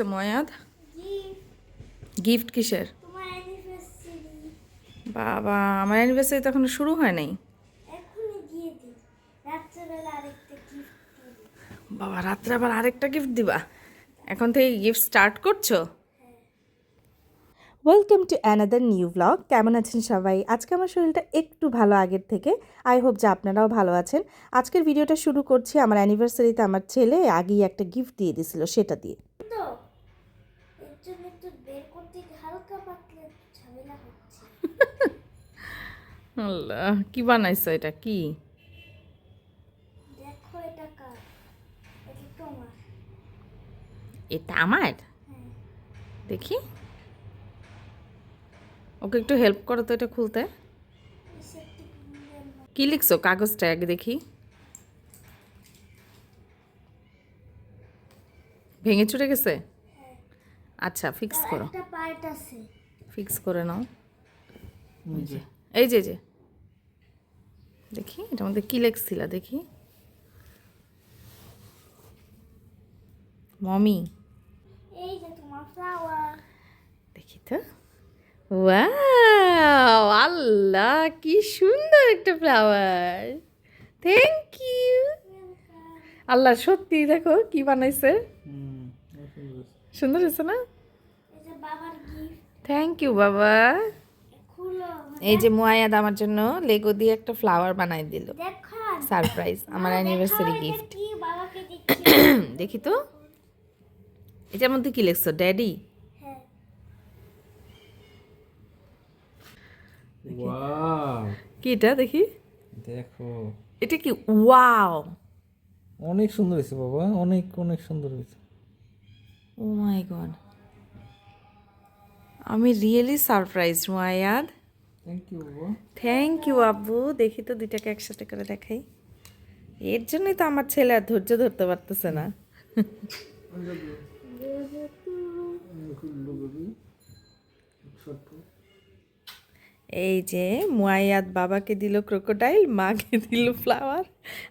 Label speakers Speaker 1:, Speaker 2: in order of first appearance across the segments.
Speaker 1: দিছে ময়াদ?
Speaker 2: গিফট
Speaker 1: কিসের? বাবা আমার অ্যানিভার্সারি তো এখনও শুরু হয় নাই। বাবা রাত্রে আবার আরেকটা গিফট দিবা? এখন থেকে গিফট স্টার্ট করছ?
Speaker 3: Welcome to another new blog কেমন আছেন সবাই? আজকে আমার শরীরটা একটু ভালো আগের থেকে। আই হোপ যে আপনারাও ভালো আছেন। আজকের ভিডিওটা শুরু করছি। আমার অ্যানিভার্সারিতে আমার ছেলে আগেই একটা গিফট দিয়ে দিছিল সেটা দিয়ে।
Speaker 2: তো এর বের করতে হালকা পাতলা ঝামেলা হচ্ছে।
Speaker 1: আল্লাহ কি বানাইছো এটা? কি?
Speaker 2: দেখো এটা কার? এটা তোমার?
Speaker 1: এটা আমার?
Speaker 2: হ্যাঁ।
Speaker 1: দেখি। ওকে একটু হেল্প করো তো এটা খুলতে। কি লিখছো কাগজটা আগে দেখি। ভেঙে চুরে গেছে? আচ্ছা ফিক্স করো।
Speaker 2: একটা পার্ট আছে।
Speaker 1: ফিক্স করে নাও। এই যে। এই যে দেখি এটার মধ্যে কি লেখছিল দেখি। মমি।
Speaker 2: এই যে তোমার ফ্লাওয়ার
Speaker 1: দেখি তো। ওয়াও আল্লাহ কি সুন্দর একটা ফ্লাওয়ার থ্যাংক ইউ আল্লাহ সত্যি দেখো কি বানাইছে। সুন্দর হয়েছে না
Speaker 2: এই যে বাবার গিফট
Speaker 1: থ্যাংক ইউ বাবা। এই যে মুয়ায়াদ আমার জন্য লেগো দিয়ে একটা ফ্লাওয়ার বানাই দিল। সারপ্রাইজ আমার অ্যানিভার্সারি গিফট
Speaker 2: কি
Speaker 1: দেখি তো। এটার মধ্যে কি লিখছো ড্যাডি
Speaker 2: হ্যাঁ।
Speaker 1: কি এটা দেখি?
Speaker 4: দেখো।
Speaker 1: এটা কি ওয়াও
Speaker 4: অনেক সুন্দর হয়েছে বাবা অনেক অনেক সুন্দর হয়েছে।
Speaker 1: ও মাই গড আমি রিয়েলি সারপ্রাইজ মুয়ায়াদ
Speaker 4: থ্যাংক ইউ
Speaker 1: থ্যাংক ইউ আব্বু। দেখি তো দুইটাকে একসাথে করে দেখাই। এর জন্যই তো আমার ছেলে আর ধৈর্য ধরতে পারতেছে না। এই যে মুয়ায়াদ বাবাকে দিল ক্রোকোডাইল মাকে দিল ফ্লাওয়ার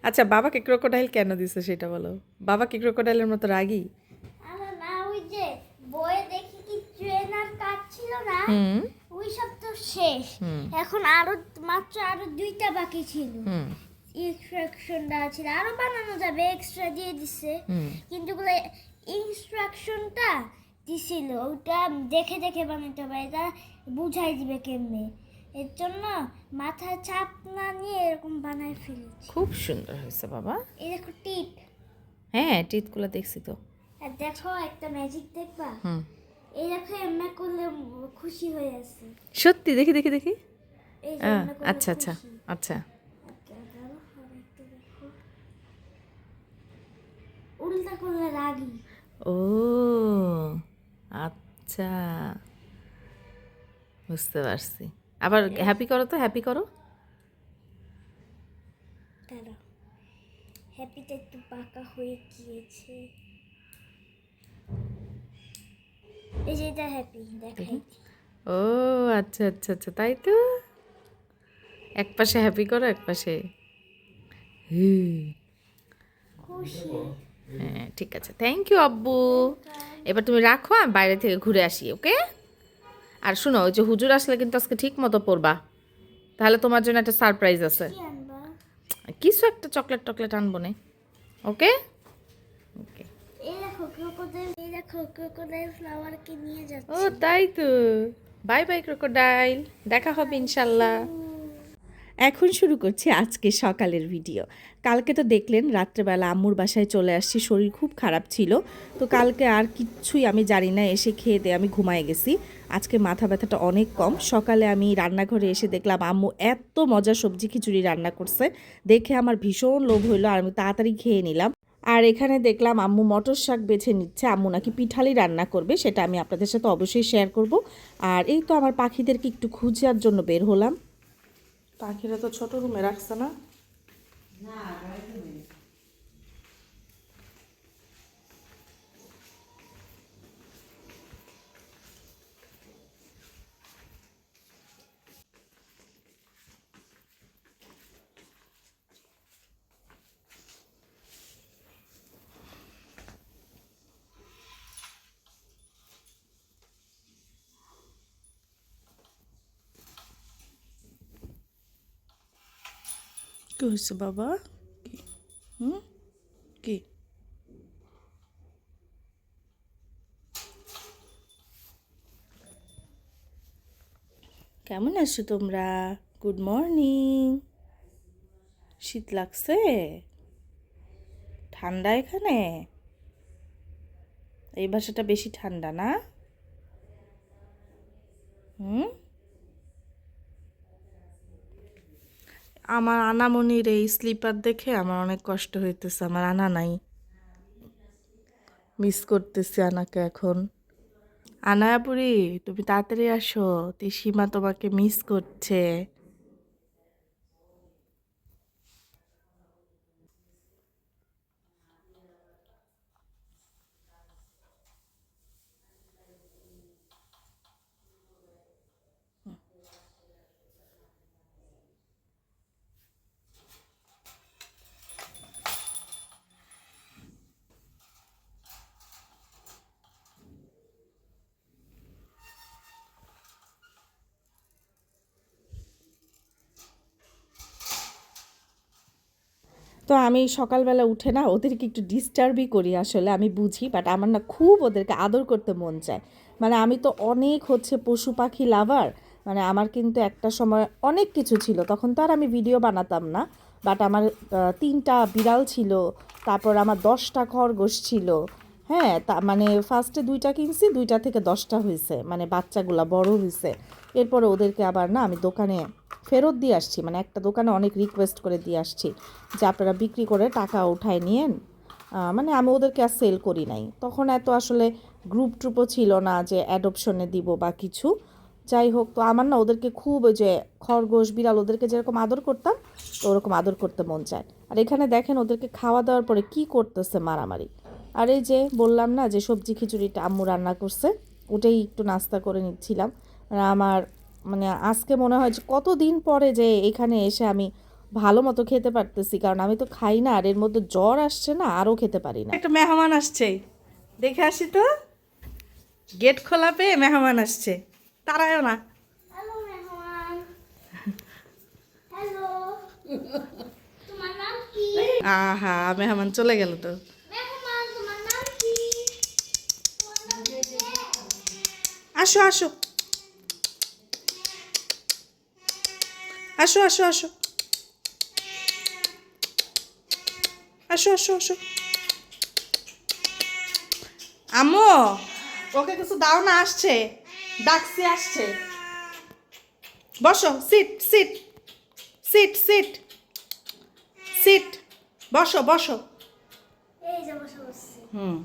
Speaker 1: আচ্ছা বাবাকে ক্রোকোডাইল কেন দিছে সেটা বলো? বাবা কি ক্রোকোডাইলের মতো রাগী
Speaker 2: আমার না ওই যে বইয়ে দেখি কি ট্রেনার কাজ ছিল না
Speaker 1: হুম
Speaker 2: ওই সব তো শেষ এখন আরও মাত্র আরও দুইটা বাকি ছিল। ইনস্ট্রাকশনটা ছিল। আরও বানানো যাবে এক্সট্রা দিয়ে দিছে। কিন্তু ওগুলো ইনস্ট্রাকশনটা দিছিল। ওটা দেখে দেখে বানাতে হবে। এটা বুঝাই দিবে কেমনে? এর জন্য মাথায় চাপ না নিয়ে এরকম বানাই ফেলেছি।
Speaker 1: খুব সুন্দর হয়েছে বাবা।
Speaker 2: এই দেখো টিপ।
Speaker 1: হ্যাঁ টিথগুলো দেখছি তো।
Speaker 2: আর দেখো একটা ম্যাজিক দেখবা?
Speaker 1: হুম।
Speaker 2: এই দেখো করলে খুশি হয়ে আছে
Speaker 1: সত্যি? দেখি দেখি দেখি। আচ্ছা আচ্ছা আচ্ছা।
Speaker 2: উল্টা করলে রাগি।
Speaker 1: ও আচ্ছা। বুঝতে পারছি। আবার হ্যাপি করো তো হ্যাপি করো।
Speaker 2: হ্যাপিটা একটু পাকা হয়ে গিয়েছে এই যে এটা হ্যাপি দেখাই
Speaker 1: ও আচ্ছা আচ্ছা আচ্ছা তাই তো? এক পাশে হ্যাপি করো এক পাশে। হ্যাঁ ঠিক আছে। থ্যাংক ইউ আব্বু। এবার তুমি রাখো আমি বাইরে থেকে ঘুরে আসি ওকে আর শোনো ওই যে হুজুর আসলে কিন্তু আজকে ঠিক মতো পড়বা তাহলে তোমার জন্য একটা সারপ্রাইজ আছে। কিছু একটা চকলেট টকলেট আনব না ওকে
Speaker 2: দেখো ক্রোকোডাইল এই দেখো ক্রোকোডাইল ফ্লাওয়ারকে নিয়ে
Speaker 1: ও তাই তো। বাই বাই ক্রোকোডাইল দেখা হবে ইনশাল্লাহ।
Speaker 3: এখন শুরু করছি আজকে সকালের ভিডিও কালকে তো দেখলেন রাত্রেবেলা আম্মুর বাসায় চলে আসছি শরীর খুব খারাপ ছিল। তো কালকে আর কিচ্ছুই আমি জানি না এসে খেয়ে দিয়ে আমি ঘুমায় গেছি। আজকে মাথা ব্যথাটা অনেক কম। সকালে আমি রান্নাঘরে এসে দেখলাম আম্মু এত মজার সবজি খিচুড়ি রান্না করছে। দেখে আমার ভীষণ লোভ হইল আর আমি তাড়াতাড়ি খেয়ে নিলাম। আর এখানে দেখলাম আম্মু মটর শাক বেছে নিচ্ছে। আম্মু নাকি পিঠালি রান্না করবে সেটা আমি আপনাদের সাথে অবশ্যই শেয়ার করব। আর এই তো আমার পাখিদেরকে একটু খুঁজার জন্য বের হলাম।
Speaker 1: পাখিরা তো ছোট রুমে রাখছে না কি হয়েছে বাবা? কি? হুম? কি? কেমন আছো তোমরা? গুড মর্নিং শীত লাগছে? ঠান্ডা এখানে? এই বাসাটা বেশি ঠান্ডা না? হুম? আমার আনামনির এই স্লিপার দেখে আমার অনেক কষ্ট হইতেছে, আমার আনা নাই। মিস করতেছি আনাকে এখন। আনায়াপুরি, তুমি তাড়াতাড়ি আসো সীমা তোমাকে মিস করছে। তো আমি সকালবেলা উঠে না ওদেরকে একটু ডিস্টার্বই করি আসলে, আমি বুঝি বাট আমার না খুব ওদেরকে আদর করতে মন চায়। মানে আমি তো অনেক হচ্ছে পশু পাখি লাভার মানে আমার কিন্তু একটা সময় অনেক কিছু ছিল, তখন তো আর আমি ভিডিও বানাতাম না বাট আমার তিনটা বিড়াল ছিল, তারপর আমার দশটা খরগোশ ছিল হ্যাঁ তা মানে ফার্স্টে দুইটা কিনছি, দুইটা থেকে দশটা হয়েছে মানে বাচ্চাগুলা বড় হয়েছে এরপরে ওদেরকে আবার না আমি দোকানে ফেরত দিয়ে আসছি। মানে একটা দোকানে অনেক রিকোয়েস্ট করে দিয়ে আসছি যে আপনারা বিক্রি করে টাকা উঠায় নিয়েন। মানে আমি ওদেরকে আর সেল করি নাই। তখন এত আসলে গ্রুপ ট্রুপও ছিল না যে অ্যাডপশনে দিব বা কিছু। যাই হোক, তো আমার না ওদেরকে খুব যে খরগোশ, বিড়াল ওদেরকে যেরকম আদর করতাম, তো ওরকম আদর করতে মন চায়। আর এখানে দেখেন ওদেরকে খাওয়া দাওয়ার পরে কি করতেছে মারামারি। আর এই যে বললাম না যে সবজি খিচুড়িটা আম্মু রান্না করছে ওটাই একটু নাস্তা করে নিচ্ছিলাম। আর আমার মানে আজকে মনে হয় যে কতদিন পরে যে এখানে এসে আমি ভালো মতো খেতে পারতেছি কারণ আমি তো খাই না আর এর মধ্যে জ্বর আসছে না আরও খেতে পারি না। একটা মেহমান আসছে। দেখে আসি তো। গেট খোলা পেয়ে মেহমান আসছে। তারাও না।
Speaker 2: হ্যালো মেহমান। হ্যালো তোমার নাম কি?
Speaker 1: আহা মেহমান চলে গেল তো। আসো আসো। আসো আসো আসো। আসো আসো আসো। আম্মু ওকে কিছু দাও না আসছে। ডাকছি আসছে। বসো sit sit sit sit sit বসো বসো।
Speaker 2: এই যে বসে বসছি।
Speaker 1: হুম।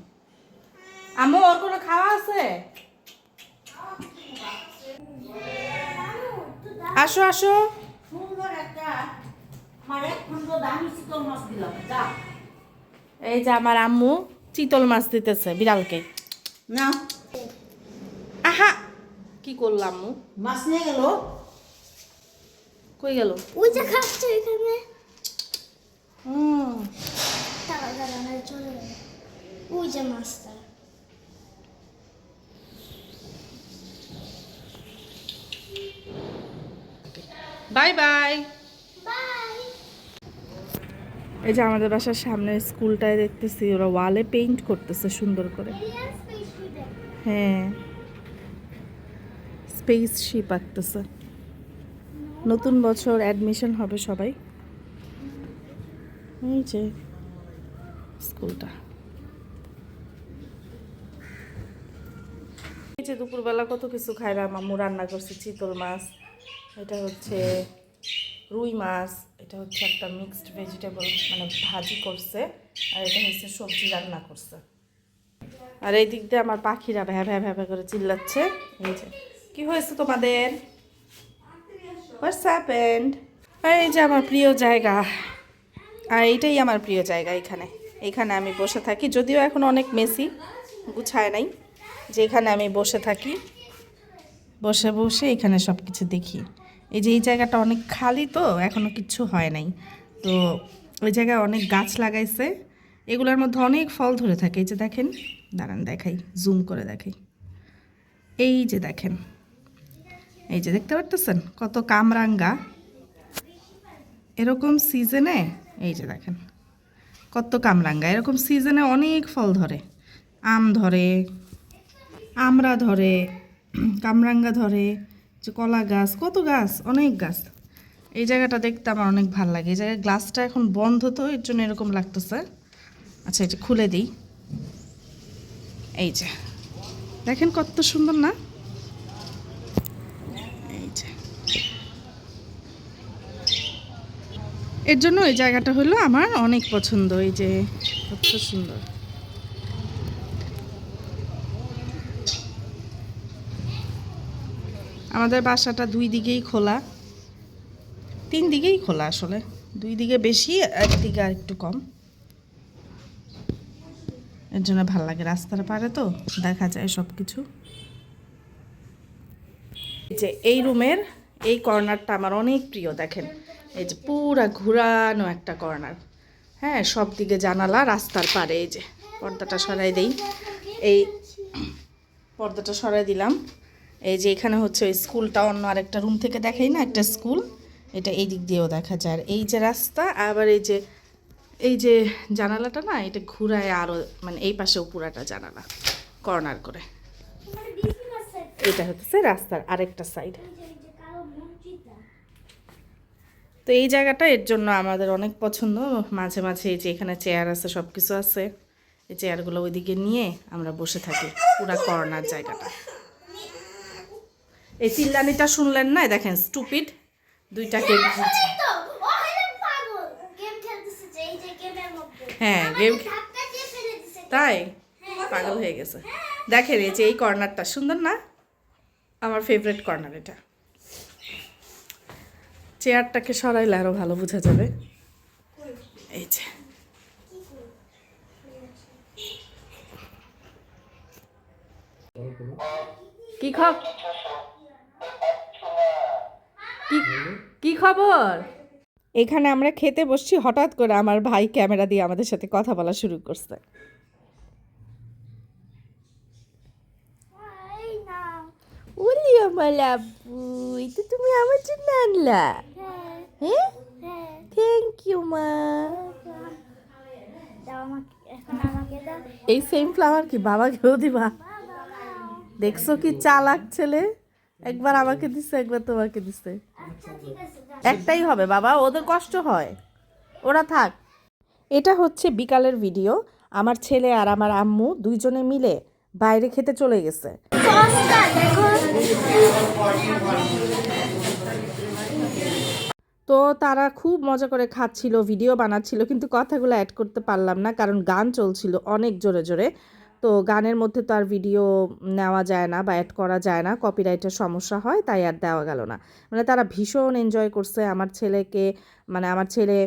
Speaker 1: আম্মু ওর কোনো খাওয়া আছে? আসো আসো। এই যে আমার আম্মু চিতল মাছ দিতেছে বিড়ালকে।
Speaker 5: না।
Speaker 1: আহা কি করলাম আম্মু?
Speaker 5: মাছ নিয়ে গেল।
Speaker 1: কই গেল?
Speaker 2: ওই যে খাচ্ছে এখানে।
Speaker 1: হুম।
Speaker 2: চলে গেল। ওই যে মাছটা।
Speaker 1: Bye bye. এই যে আমাদের বাসার সামনে স্কুলটায় দেখতেছি, ওরা ওয়ালে পেইন্ট করতেছে সুন্দর করে। হ্যাঁ। স্পেস শিপ আঁকতেছে। নতুন বছর অ্যাডমিশন হবে সবাই। এই যে স্কুলটা। এই যে দুপুরবেলা কত কিছু খাইলাম, আম্মু রান্না করছে, চিতল মাছ। এটা হচ্ছে রুই মাছ, এটা হচ্ছে একটা মিক্সড ভেজিটেবল মানে ভাজি করছে, আর এটা হচ্ছে সবজি রান্না করছে। আর এই দিক দিয়ে আমার পাখিরা ভ্যা ভ্যা ভ্যা করে চিল্লাচ্ছে। এই যে, কি হয়েছে তোমাদের? হোয়াটস এই যে আমার প্রিয় জায়গা। আর এইটাই আমার প্রিয় জায়গা এখানে। এখানে আমি বসে থাকি, যদিও এখন অনেক মেসি গুছায় নাই যে এখানে আমি বসে থাকি। বসে বসে এখানে সব কিছু দেখি। এই যে এই জায়গাটা অনেক খালি তো এখনও কিচ্ছু হয় নাই। তো ওই জায়গায় অনেক গাছ লাগাইছে। এগুলোর মধ্যে অনেক ফল ধরে থাকে। এই যে দেখেন, দাঁড়ান দেখাই, জুম করে দেখাই। এই যে দেখেন, এই যে দেখতে পারতেছেন? কত কামরাঙ্গা। এরকম সিজনে, এই যে দেখেন, কত কামরাঙ্গা। এরকম সিজনে অনেক ফল ধরে। আম ধরে, আমড়া ধরে কামরাঙ্গা ধরে, যে কলা গাছ, কত গাছ, অনেক গাছ। এই জায়গাটা দেখতে আমার অনেক ভালো লাগে। এই জায়গায় গ্লাসটা এখন বন্ধ তো, এর জন্য এরকম লাগতেছে। আচ্ছা এটা খুলে দিই। এই যে। দেখেন কত সুন্দর না? এই যে। এর জন্য এই জায়গাটা হলো আমার অনেক পছন্দ। এই যে, কত সুন্দর। আমাদের বাসাটা দুই দিকেই খোলা। তিন দিকেই খোলা আসলে। দুই দিকে বেশি একদিকে আর একটু কম। এর জন্য ভালো লাগে রাস্তার পারে তো, দেখা যায় সব কিছু যে এই রুমের এই কর্নারটা আমার অনেক প্রিয়, দেখেন। এই যে পুরা ঘুরানো একটা কর্নার। হ্যাঁ সব দিকে জানালা, রাস্তার পারে এই যে। পর্দাটা সরাই দেই। এই পর্দাটা সরাই দিলাম। এই যে এখানে হচ্ছে ওই স্কুলটা অন্য আরেকটা রুম থেকে দেখাই না, একটা স্কুল এটা এই দিক দিয়েও দেখা যায়। আর এই যে রাস্তা, আবার এই যে এই যে জানালাটা না, এটা ঘুরায় আরও মানে এই পাশেও পুরাটা জানালা কর্নার করে। এটা হচ্ছে রাস্তার আরেকটা সাইড তো এই জায়গাটা এর জন্য আমাদের অনেক পছন্দ। মাঝে মাঝে এই যে এখানে চেয়ার আছে সব কিছু আছে। এই চেয়ারগুলো ওইদিকে নিয়ে আমরা বসে থাকি, পুরা কর্নার জায়গাটা। এই চিল্লানিটা শুনলেন না? দেখেন স্টুপিড দুইটা
Speaker 2: গেম মধ্যে।
Speaker 1: হ্যাঁ গেম তাই? পাগল হয়ে গেছে। দেখেন এই যে এই কর্নারটা। সুন্দর না? আমার ফেভারিট কর্নার এটা। চেয়ারটাকে সরাইলে আরও ভালো বোঝা যাবে। এই যে। কি খব কি কি খবর? এখানে আমরা খেতে বসছি হঠাৎ করে আমার ভাই ক্যামেরা দিয়ে আমাদের সাথে কথা বলা শুরু করছে। ওলি আমার আব্বু এটা তুমি আমার জন্য আনলা।
Speaker 2: হ্যাঁ?
Speaker 1: থ্যাংক ইউ মা।
Speaker 2: দাও আমাকে এখন আমাকে দাও।
Speaker 1: এই সেম ফ্লাওয়ার কি বাবাকেও দিবা? দেখছ কি চালাক ছেলে? একবার আমাকে দিছে একবার তোমাকে দিছে। একটাই হবে, বাবা, ওদের কষ্ট হয়। ওরা থাক। এটা হচ্ছে বিকালের ভিডিও। আমার ছেলে আর আমার আম্মু দুইজনে মিলে বাইরে খেতে চলে গেছে। তো তারা খুব মজা করে খাচ্ছিল, ভিডিও বানাচ্ছিল, কিন্তু কথাগুলো অ্যাড করতে পারলাম না, কারণ গান চলছিল অনেক জোরে জোরে। তো গানের মধ্যে তো আর ভিডিও নেওয়া যায় না বা অ্যাড করা যায় না কপিরাইটের সমস্যা হয়, তাই আর দেওয়া গেল না। মানে তারা ভীষণ এনজয় করছে আমার ছেলেকে মানে আমার ছেলে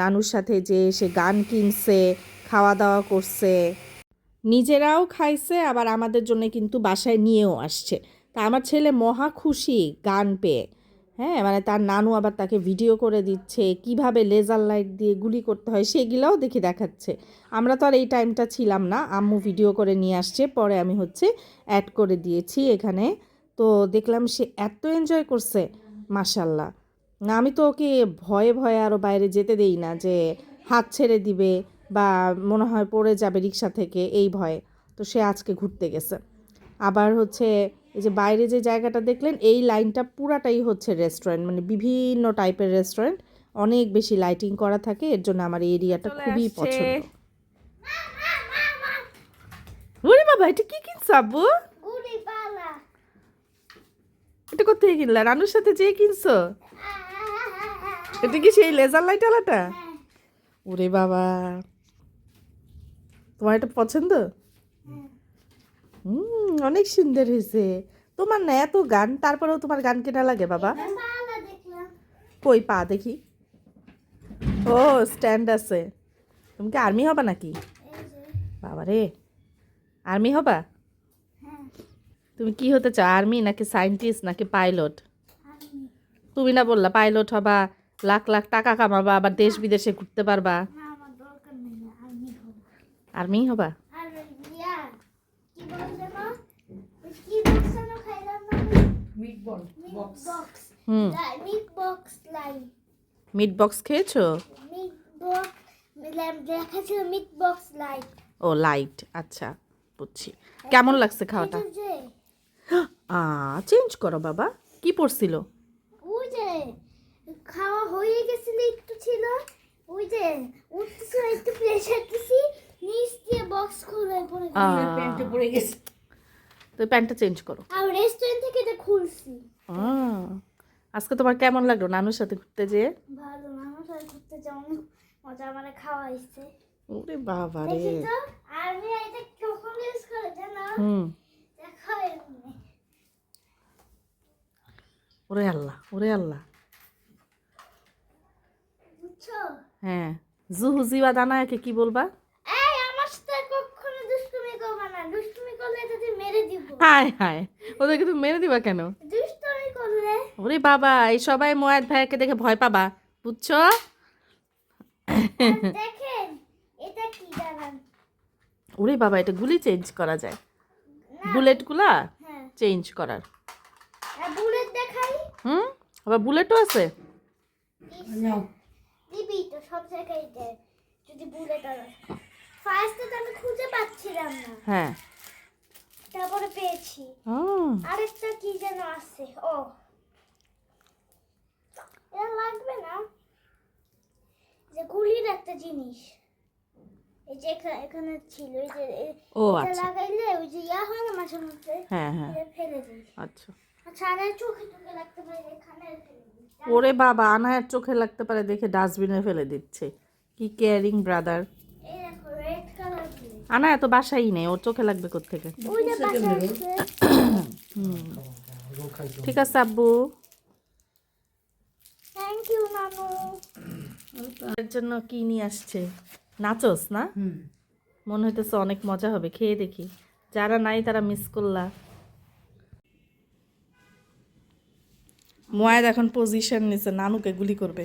Speaker 1: নানুর সাথে যে সে গান কিনছে খাওয়া দাওয়া করছে। নিজেরাও খাইছে, আবার আমাদের জন্য কিন্তু বাসায় নিয়েও আসছে। তা আমার ছেলে মহা খুশি গান পেয়ে। হ্যাঁ মানে তার নানু আবার তাকে ভিডিও করে দিচ্ছে, কীভাবে লেজার লাইট দিয়ে গুলি করতে হয় সেগুলোও দেখি দেখাচ্ছে। আমরা তো আর এই টাইমটা ছিলাম না, আম্মু ভিডিও করে নিয়ে আসছে, পরে আমি হচ্ছে অ্যাড করে দিয়েছি এখানে। তো দেখলাম সে এত এনজয় করছে মাসাল্লাহ না, আমি তো ওকে ভয়ে ভয়ে আরও বাইরে যেতে দেই না যে হাত ছেড়ে দিবে বা মনে হয় পড়ে যাবে রিক্সা থেকে, এই ভয়ে। তো সে আজকে ঘুরতে গেছে। আবার হচ্ছে এই যে বাইরে যে জায়গাটা দেখলেন এই লাইনটা পুরাটাই হচ্ছে রেস্টুরেন্ট মানে বিভিন্ন টাইপের রেস্টুরেন্ট অনেক বেশি লাইটিং করা থাকে এর জন্য আমার এই এরিয়াটা খুবই পছন্দ। ওরে বাবা এটা কি কিনছো আব্বু? এটা কোথায় কিনলা? রানুর সাথে যে কিনছো? এটা কি সেই লেজার লাইট আলাটা? ওরে বাবা। তোমার এটা পছন্দ? হুম অনেক সুন্দর হয়েছে। তোমার না এত গান তারপরেও তোমার গান কেনা লাগে বাবা? কই পা দেখি। ও স্ট্যান্ড আছে। তুমি কি আর্মি হবা নাকি? বাবা রে। আর্মি হবা?
Speaker 2: হ্যাঁ।
Speaker 1: তুমি কি হতে চাও আর্মি নাকি সায়েন্টিস্ট নাকি পাইলট তুমি না বললা পাইলট হবা লাখ লাখ টাকা কামাবা আবার দেশ বিদেশে ঘুরতে পারবা। আর্মি হবা
Speaker 2: আর ইয়া কি বলছে মা ওই কি বক্স না খাইলাম না মিট বক্স বক্স
Speaker 1: হুম।
Speaker 2: মিট বক্স লাই
Speaker 1: বক্স খেয়েছো?
Speaker 2: মিট বক্স লেখা ছিল মিট বক্স লাইট
Speaker 1: ও লাইট আচ্ছা বুঝছি। কেমন লাগছে খাওয়াটা? আ চেঞ্জ করো বাবা। কি পড়ছিল
Speaker 2: ওই যে খাওয়া হয়ে গেছিল একটু ছিল। ওই যে উঠতেছিল একটু প্রেশার দিছি। নিচ দিয়ে বক্স পড়ে
Speaker 1: প্যান্টে পড়ে গেছে। তো প্যান্টটা চেঞ্জ করো।
Speaker 2: আর রেস্টুরেন্ট থেকে এটা খুলছি।
Speaker 1: আজকে তোমার কেমন লাগল নানুর সাথে ঘুরতে যেয়ে?
Speaker 2: ভালো মানুষ আর ঘুরতে যাও মজা খাওয়াইছে
Speaker 1: ওরে বাবা রে।
Speaker 2: দেখি তো আর্মি এটা কখন ইউজ করে জানো?
Speaker 1: হুম।
Speaker 2: দেখো
Speaker 1: ওরে আল্লাহ ওরে আল্লাহ।
Speaker 2: বুঝছ?
Speaker 1: হ্যাঁ। জুহু জিবা দানায়াকে কি বলবা
Speaker 2: এই আমার সাথে কখনো দুষ্টুমি করবে না দুষ্টুমি করলে মেরে দিব।
Speaker 1: হায় হায় ওদেরকে তুমি মেরে দিবা কেন?
Speaker 2: দুষ্টুমি করলে?
Speaker 1: ওরে বাবা এই সবাই মোয়াদ ভাইয়াকে দেখে ভয় পাবা বুঝছ?
Speaker 2: দেখেন এটা কি
Speaker 1: ওরে বাবা এটা গুলি চেঞ্জ করা যায়। বুলেটগুলা
Speaker 2: হ্যাঁ।
Speaker 1: চেঞ্জ করার।
Speaker 2: বুলেট দেখাই?
Speaker 1: হুম? আবার বুলেটও আছে?
Speaker 2: দিবি তো সব জায়গায় যদি বুলেট আর ফার্স্টে তো আমি খুঁজে পাচ্ছিলাম না।
Speaker 1: হ্যাঁ।
Speaker 2: তারপরে পেয়েছি। আরেকটা কি যেন আছে? ও। এটা লাগবে না। যে গুলির একটা জিনিস। এই যে এখানে ছিল এই যে
Speaker 1: ও আচ্ছা।
Speaker 2: লাগাইলে ওই যে ইয়া হয় না মাঝে মধ্যে?
Speaker 1: হ্যাঁ হ্যাঁ।
Speaker 2: ফেলে দিই।
Speaker 1: আচ্ছা।
Speaker 2: আচ্ছা আর এই চোখে চোখে লাগতে পারে এখানে
Speaker 1: ওরে বাবা আনায়ের চোখে লাগতে পারে দেখে ডাস্টবিনে ফেলে দিচ্ছে। কি কেয়ারিং ব্রাদার
Speaker 2: এই দেখো রেড কালার
Speaker 1: আনা এত বাসাই নেই ওর চোখে লাগবে কোথেকে ঠিক আছে আব্বু। এর জন্য কি নিয়ে আসছে? নাচোস না? মনে হইতেছে অনেক মজা হবে খেয়ে দেখি। যারা নাই তারা মিস করলা। মোয়াদ এখন পজিশন নিছে নানুকে গুলি করবে।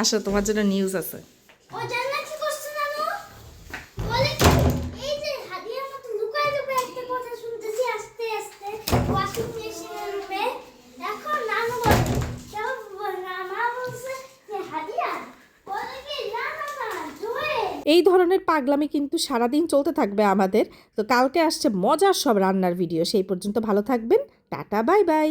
Speaker 1: আসো তোমার জন্য নিউজ আছে।
Speaker 6: এই ধরনের পাগলামি কিন্তু সারাদিন চলতে থাকবে আমাদের। তো কালকে আসছে মজার সব রান্নার ভিডিও সেই পর্যন্ত ভালো থাকবেন। Tata bye bye.